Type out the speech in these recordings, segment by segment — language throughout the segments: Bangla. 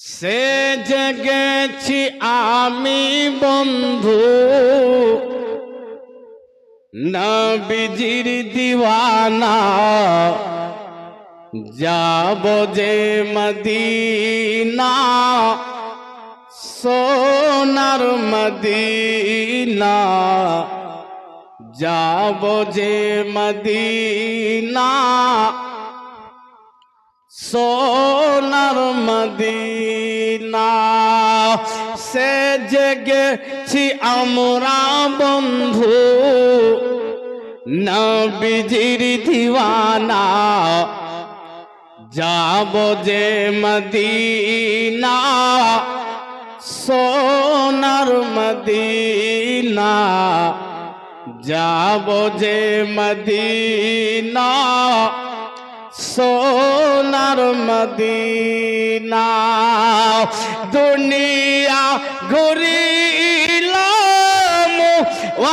সে জেগেছি আমি বন্ধু। নবীজির দিওয়ানা যাব যে মদিনা সোনার মদিনা। যাব যে মদিনা সোনার মদিনা। সে জেগেছি আমরা বন্ধু, নবীজির দিওয়ানা। যাব যে মদিনা, সোনার মদিনা। যাব যে মদিনা সোনার মদিনা দুনিয়া ঘুরিলাম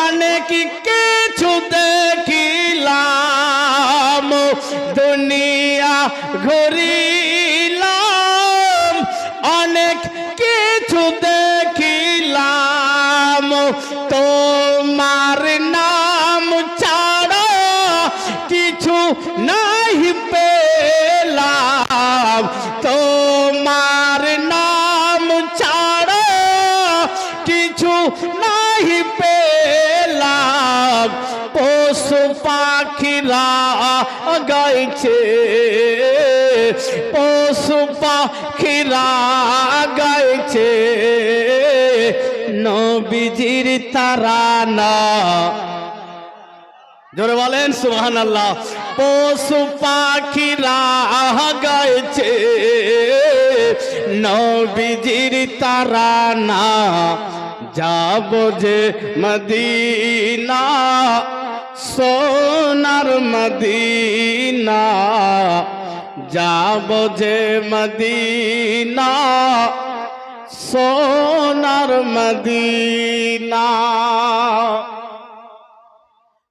অনেক কিছু দেখিলাম। দুনিয়া ঘুরিলাম গাইছে পশু পাখিরা গাইছে নবীজির তারানা। জোরে বলেন সুবহান আল্লাহ পশু পাখিরা গাইছে নবীজির তারানা। যাব যে মদিনা। সোনার মদিনা যাব যে মদিনা সোনার মদিনা।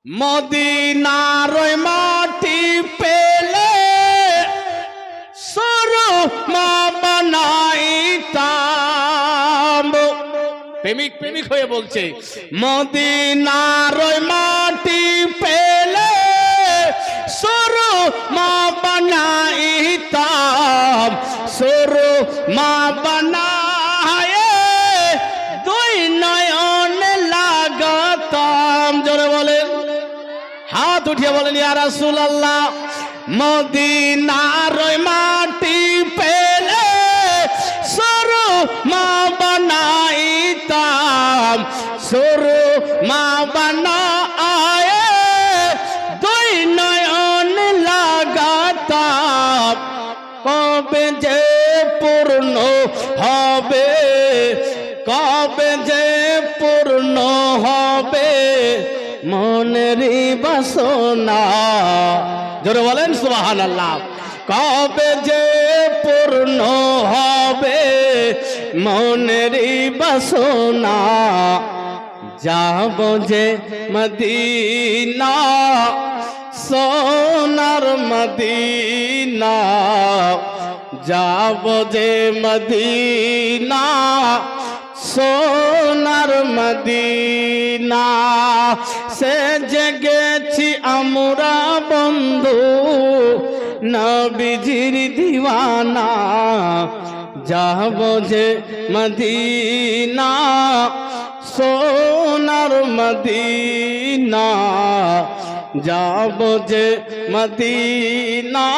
মদিনার মাটি পেলে সরু মা প্রেমিক প্রেমিক হয়ে বলছে মদিনার মাটি পেলে সরু মা বানাইতাম, সরু মা বানায় দুই নয়ন লাগাতাম। জোরে বলেন হাত উঠিয়ে বলেন, ইয়া রাসূলুল্লাহ মদিনার ওই বাসনা জোরে বলেন সুবাহান আল্লাহ কবে যে পূর্ণ হবে মনেরই বাসনা। যাব যে মদিনা, সোনার মদিনা। যাব যে মদিনা সোনার মদিনা। সে জেগেছি আমরা বন্ধু, নবীজির দিওয়ানা। যাব যে মদিনা, সোনার মদিনা। যাব যে মদিনা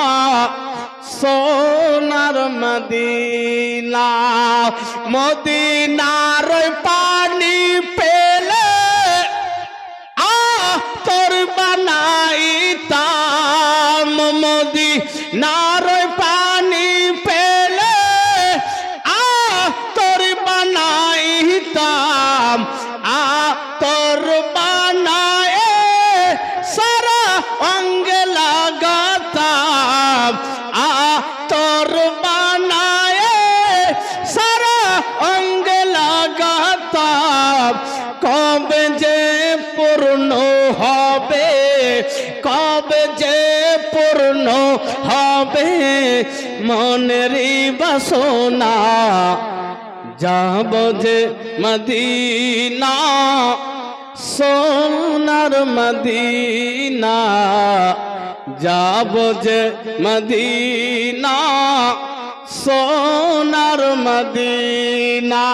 সোনার মদিনা মদিনার পানি পেলে আ তোর বানাইতাম মোদি কবে যে পূর্ণ হবে মনেরই বাসনা? যাব যে মদিনা, সোনার মদিনা। যাব যে মদিনা, সোনার মদিনা।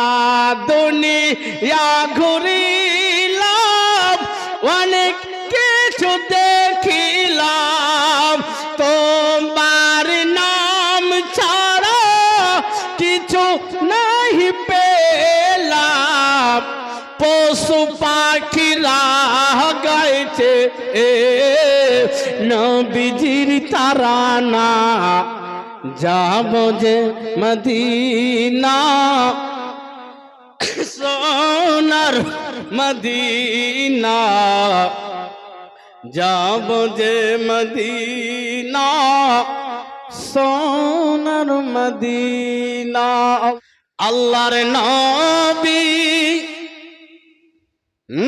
দুনিয়া ঘুরিলাম, অনেক নাহি পেলাম, পশু পাখিরা গাইছে এ নবীজির তারানা। যাব যে মদিনা, সোনার মদিনা। যাব যে মদিনা, সোনার মদিনা। আল্লাহর নবী,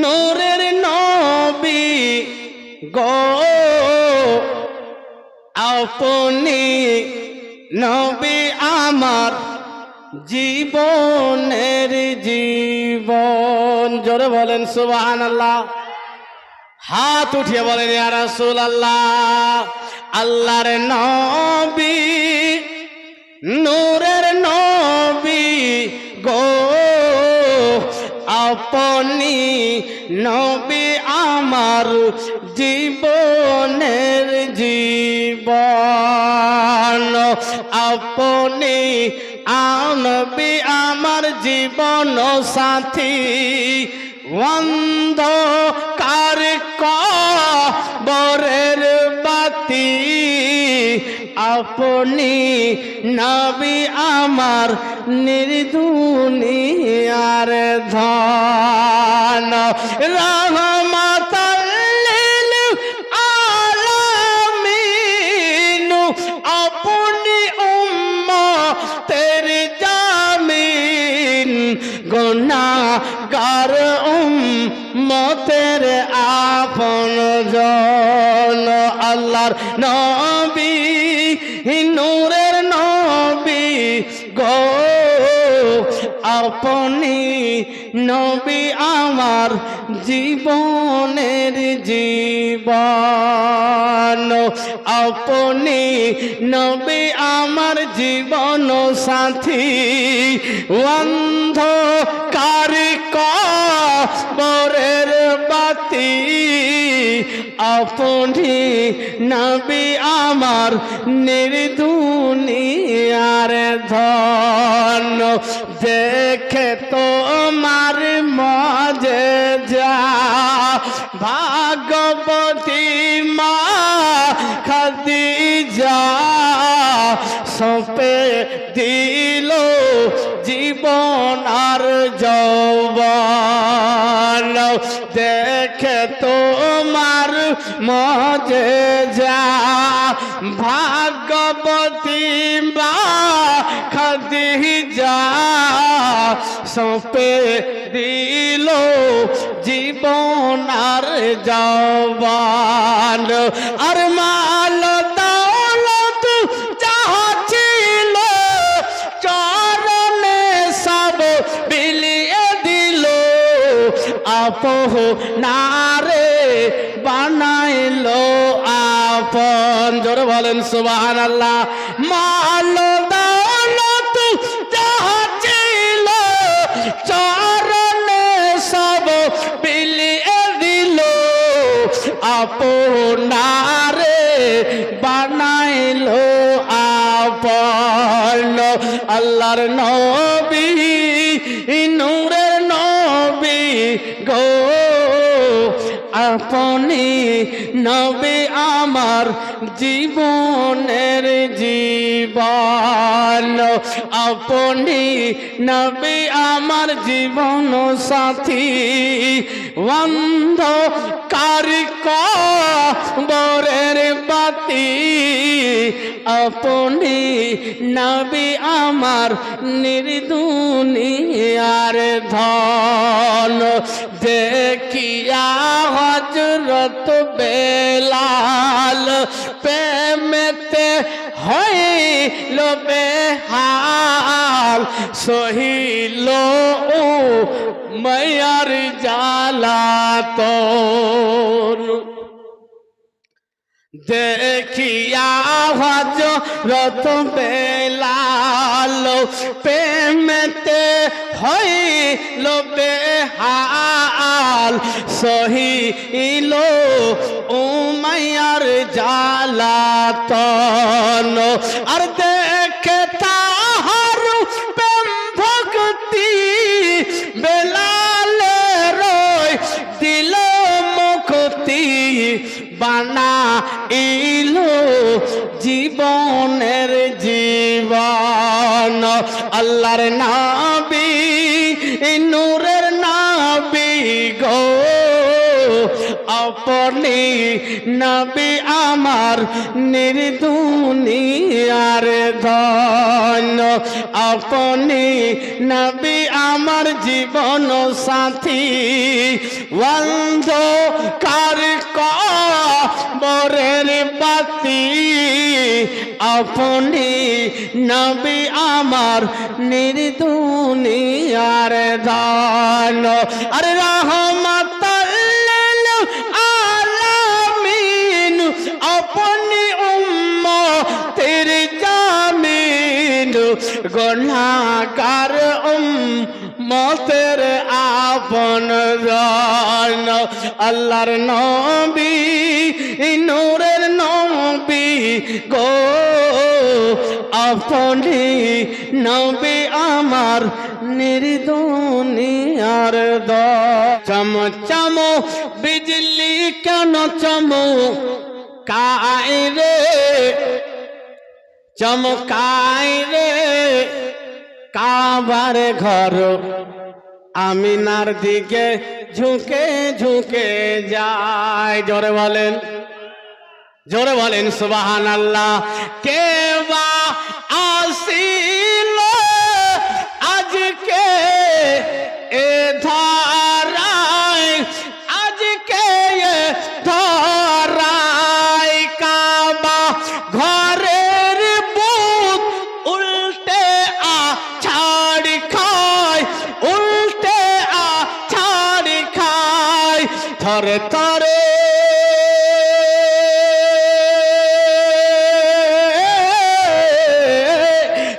নূরের নবী গো। আপনি নবী আমার জীবনের জীবন। জোরে বলেন সুবাহান আল্লাহ হাত উঠিয়ে বলেন, ইয়া রাসূল আল্লাহ আল্লাহর নবী, নূরের নবী গো, আপনি নবী আমার জীবনের জীবন। আপনি আনবি আমার জীবন সাথী। বন্ধ অন্ধকার কবরের বাতি। আপনি নবী আমার নির্দুনিয়ার ধন। রহমতাল্লিল আলামিন আপনি উম্মতের জামিন। গুনাহগার উম্মতের আপন জন আল্লাহর নবী আপনি নবী আমার জীবনের জীবন। আপনি নবী আমার জীবন সাথী। অন্ধকার কবরের বাতি। আপনি নবী আমার নির্দুনিয়ার ধন। দেখে তোমার মজে যা। ভাগবতী মা খাদিজা সপে দিল জীবন আর যৌবন। দেখে তোমার মজে যা। ভাগবতী সপে দিল জীবন। আর যৌবন আর মাল দৌলত যাহা ছিল, চরণে সব বিলিয়ে দিল। আপহ নারে বানাইলো আপন। জোরে বলেন সুবহান আল্লাহ আল্লাহর নবী, নূরের নবী গো। আপনি নবী আমার জীবনের জীবন। আপনি নবী আমার জীবন সাথী। বন্ধ কারিক বরের বাতি আপনি নবী আমার নির্দুনিয়ার ধন। দেখিয়া হজরত বেলাল প্রেমেতে হয়ে লোবে হাল সহিল ও মায়ার জ্বালাতন দেখিয়া হজরত বেলাল প্রেমেতে হইল বেহাল। সহিল উমাইয়ার জালাতন আর দেখে আল্লাহর নাবি, নূরের নাবি গো। আপনি নবী আমার নির্দুনিয়ার ধন আপনি নবী আমার জীবন সাথী। বন্ধ কার কবরের বাতি আপনি নবী আমার নির্দুনিয়ার ধন আরে রহমত আলামিন আপনি উম্মতের জামিন গুনাহগার উম্মতের আপন জন আল্লাহর নবী, নূরের নবী গো। আপনি নবী আমার নির্দুনিয়ার দ চম চম, বিজলি কেন চম, কায় রে? চমকাই রে? কাবার ঘর। আমিনার দিকে ঝুঁকে ঝুঁকে যায়। জোরে বলেন। জোরে বলেন সুবাহান আল্লাহ কে বা আসিল থরে থরে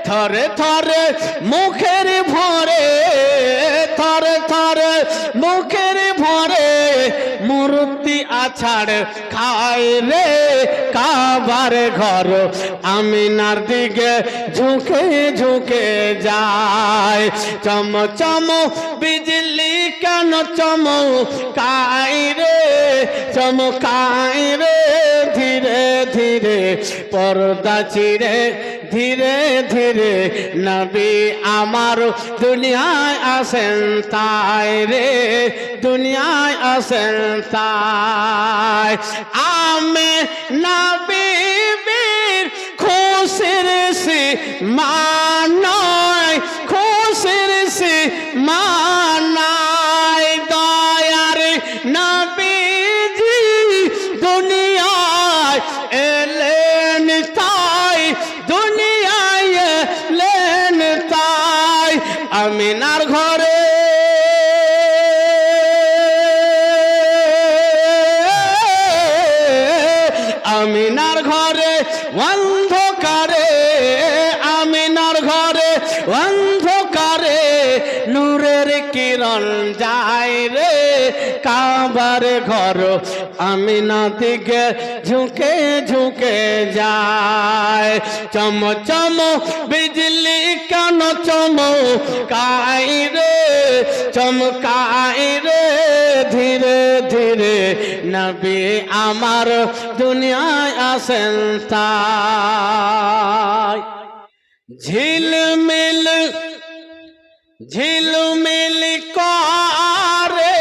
থরে থরে মুখের ভরে থরে থরে মুখের ভরে, মূর্তি আছাড় খায় রে কাবার ঘর। আমিনার দিকে ঝুঁকে ঝুঁকে যায় চম চম কেন চম কাই রে চমকাই রে, ধীরে ধীরে, পর্দা চিরে, ধীরে ধীরে, নবী আমার দুনিয়ায় আসেন তাই রে, দুনিয়ায় আসেন তাই। আমি নবী বীর খুশির সি মানয় আমিনার ঘরে, অন্ধকারে, আমিনার ঘরে, অন্ধকারে, নূরের কিরণ যায় রে, কাবার ঘর আমিনা দিকে ঝুঁকে ঝুঁকে যায়। চম চম, বিজলি কেন চম কাই রে? চমকাই রে ধীরে নবী আমার দুনিয়ায় আসেন তাই। ঝিলমিল ঝিলমিল করে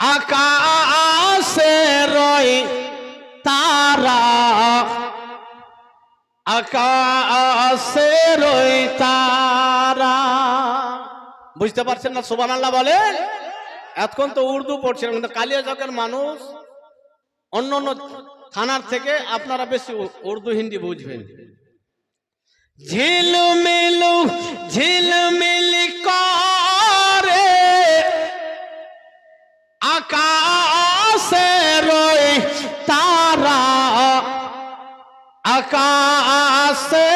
আকাশে রয় তারা। আকাশে রই তারা। বুঝতে পারছেন না? সোবান আল্লাহ বলেন। এতক্ষণ তো উর্দু পড়ছিলেন কিন্তু কালিয়া চকের মানুষ অন্য অন্য থানার থেকে আপনারা বেশি উর্দু, হিন্দি বুঝবেন। ঝিলমিলু, ঝিলমিলি করে আকাশে রই তারা। আকাশে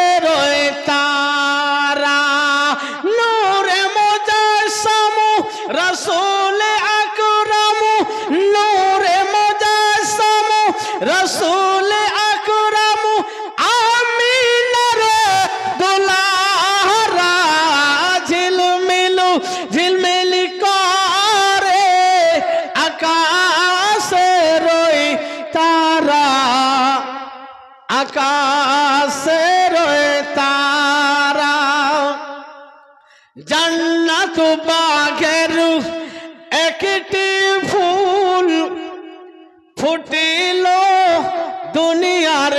ফুটিল দুনিয়ার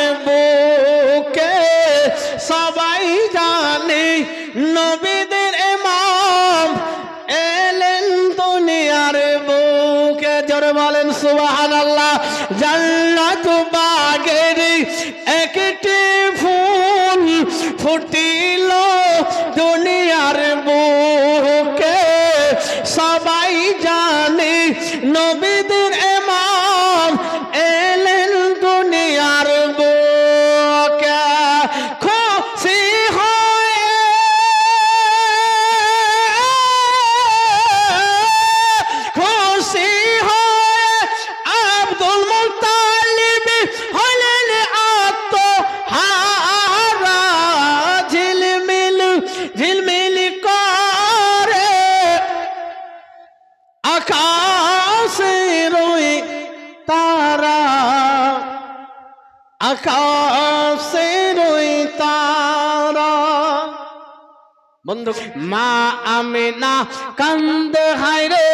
বন্ধু, মা আমিনা কান্দ হাইরে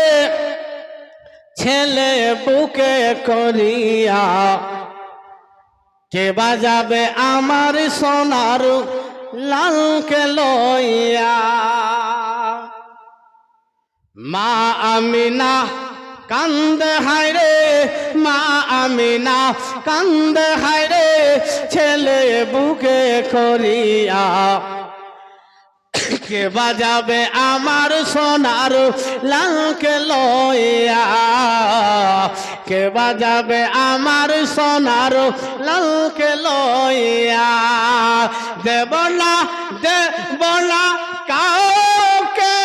ছেলে বুকে করিয়া, কে বাজাবে আমার সোনার লালকে লইয়া মা আমিনা কান্দে হায়রে মা আমিনা কান্দে হায়রে ছেলে বুকে করিয়া কে বাজাবে আমার সোনার লালকে লইয়া। কে বাজাবে আমার সোনার লালকে লইয়া। দেব না দেব না কাউকে।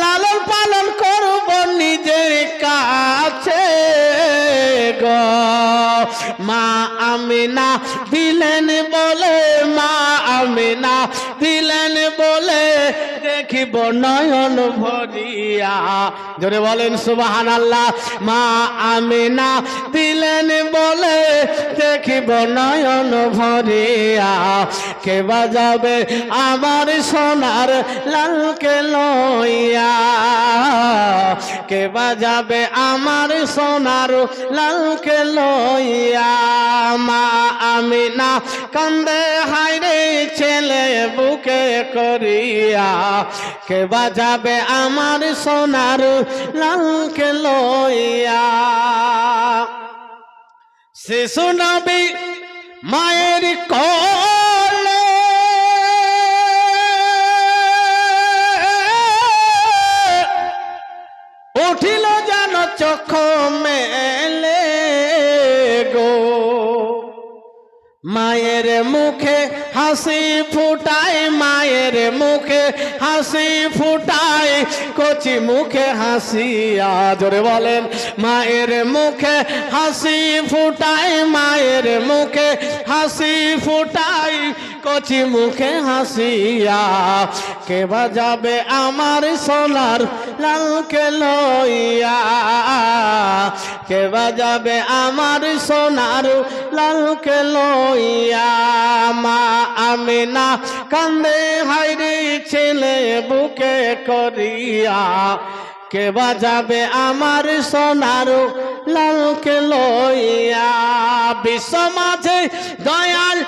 লালন পালন করব নিজের কাছে গো। মা আমিনা দিলেন বলে, মা আমিনা দিলেন বলে, দেখিব নয়ন ভরিয়া। জোরে বলেন সুবাহান আল্লাহ মা আমিনা দিলেন বলে, দেখিব নয়ন ভরিয়া। কে বাজাবে আমার সোনার লালকে লইয়া? কে বাজাবে আমার সোনার লালকে লইয়া? মা আমি না কান্দে হাইরে ছেলে বুকে করিয়া। কে বাজাবে আমার সোনার লালকে লইয়া? শিশু নবী মায়ের কলে মুখে হাসি ফুটায়, মায়ের মুখে হাসি ফুটায়। কচি মুখে হাসি আজরে বলেন, মায়ের মুখে হাসি ফুটায়, মায়ের মুখে হাসি ফুটায়। কচি মুখে হাসিয়া, কে বাজাবে আমার সোনার লালকে লইয়া? কে বাজাবে আমার সোনার লালকে লইয়া? মা আমি না কান্দে হাইরে ছেলে বুকে করিয়া। কে বাজাবে আমার সোনার লালকে লইয়া? বিশ্ব মাঝে দয়াল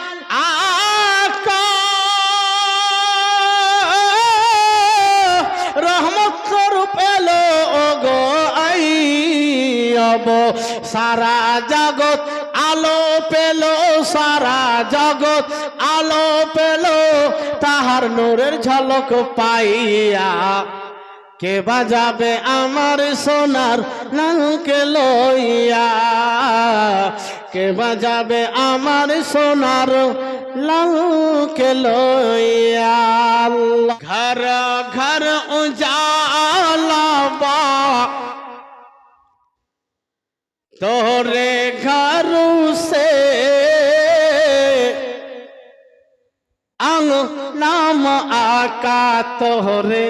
রব সারা জগৎ আলো পেল, সারা জগৎ আলো পেল, তাহার নূরের ঝলক পাইয়া। কে বাজাবে আমার সোনার লালকে লইয়া? কে বাজাবে আমার সোনার লালকে লইয়া? ঘর ঘর উজালা তোরে ঘর সে। আং নাম আকা তোরে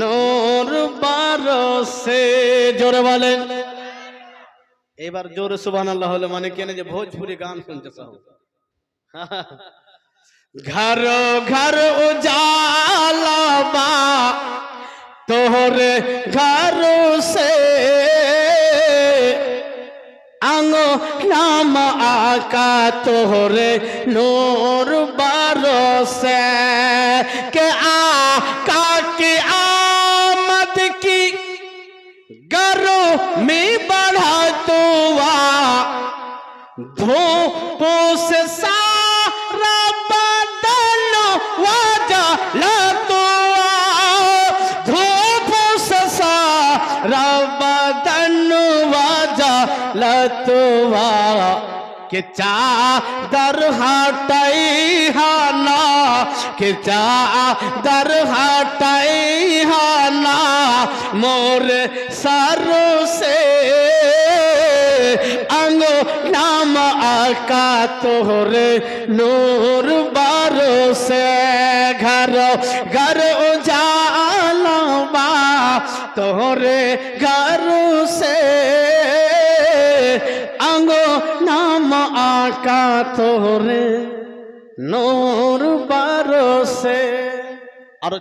নূর বারসে জোরে বলেন। এবার জোরে সুবহান আল্লাহ হলো মানে কেন যে ভোজপুরি গান শুনতে চাও। ঘর ঘর উজালা তোহরে ঘর সে। আঙো নাম আকা তোহরে নোর বারসে লতুয়া। কে চা দর হাটাই হানা। কে চা দর হাটাই হানা। মোর সারো সে অঙ্গ নাম আকা তোর নূর বারো সে ঘর তোরে নূর বারসে আরও